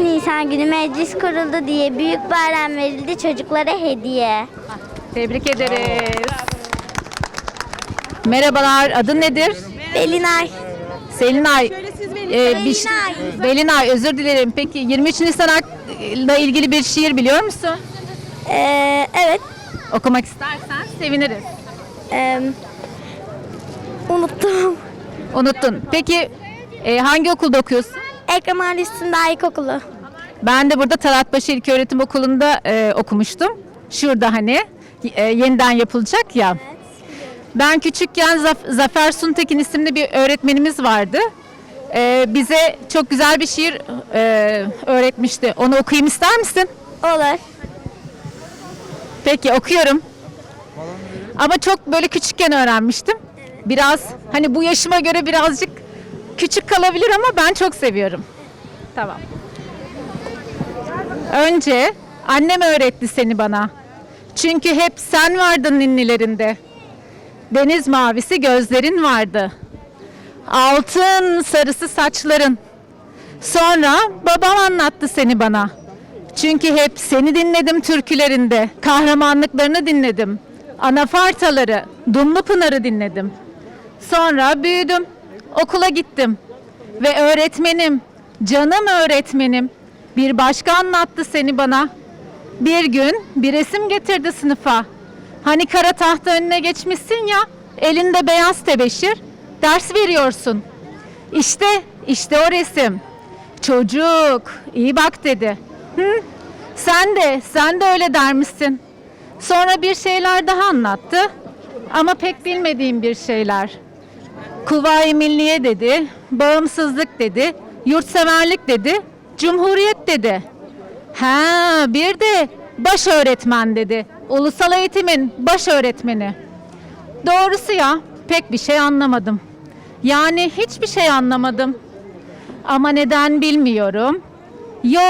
23 Nisan günü meclis kuruldu diye büyük bayram verildi çocuklara hediye. Tebrik ederiz. Merhabalar, adın nedir? Belinay. Selinay. Ee, bir Belinay. Belinay, özür dilerim. Peki 23 Nisan'la ilgili bir şiir biliyor musun? Ee, evet. Okumak istersen seviniriz. Ee, unuttum. Unuttun. Peki e, hangi okulda okuyorsun? Ekrem Ali Üstünde İlkokulu. Ben de burada Talatbaşı İlköğretim Okulu'nda e, okumuştum. Şurada hani e, yeniden yapılacak ya. Ben küçükken Zaf- Zafer Suntekin isimli bir öğretmenimiz vardı. E, bize çok güzel bir şiir e, öğretmişti. Onu okuyayım ister misin? Olur. Peki okuyorum. Ama çok böyle küçükken öğrenmiştim. Biraz hani bu yaşıma göre birazcık küçük kalabilir ama ben çok seviyorum. Tamam. Önce annem öğretti seni bana. Çünkü hep sen vardın ninnilerinde. Deniz mavisi gözlerin vardı. Altın sarısı saçların. Sonra babam anlattı seni bana. Çünkü hep seni dinledim türkülerinde. Kahramanlıklarını dinledim. Anafartaları, Dumlu Pınar'ı dinledim. Sonra büyüdüm. Okula gittim. Ve öğretmenim, canım öğretmenim bir başka anlattı seni bana. Bir gün bir resim getirdi sınıfa. Hani kara tahta önüne geçmişsin ya, elinde beyaz tebeşir, ders veriyorsun. İşte, işte o resim. Çocuk, iyi bak dedi. Hı? Sen de, sen de öyle dermişsin. Sonra bir şeyler daha anlattı. Ama pek bilmediğim bir şeyler. Kuvayi Milliye dedi, bağımsızlık dedi, yurtseverlik dedi, cumhuriyet dedi. Ha, bir de baş öğretmen dedi. Ulusal eğitimin baş öğretmeni. Doğrusu ya, pek bir şey anlamadım. Yani hiçbir şey anlamadım. Ama neden bilmiyorum. Yo,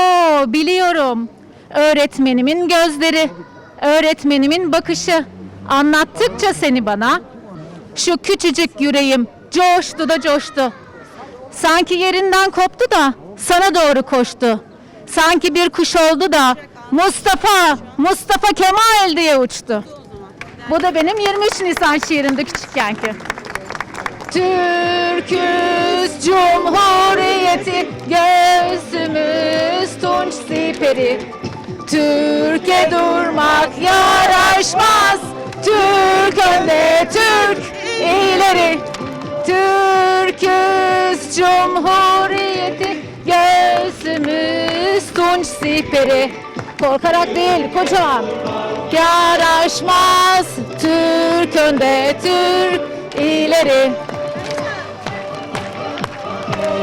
biliyorum. Öğretmenimin gözleri, öğretmenimin bakışı. Anlattıkça seni bana, şu küçücük yüreğim coştu da coştu. Sanki yerinden koptu da sana doğru koştu. Sanki bir kuş oldu da Mustafa, Mustafa Kemal diye uçtu. Bu da benim 23 Nisan şiirimde küçükkenki. Türküz Cumhuriyeti göğsümüz tunç siperi Türkiye durmak yaraşmaz Türk önde Türk ileri Türküz Cumhuriyeti göğsümüz tunç siperi. Korkarak değil kocaman. Yaraşmaz Türk önde Türk ileri.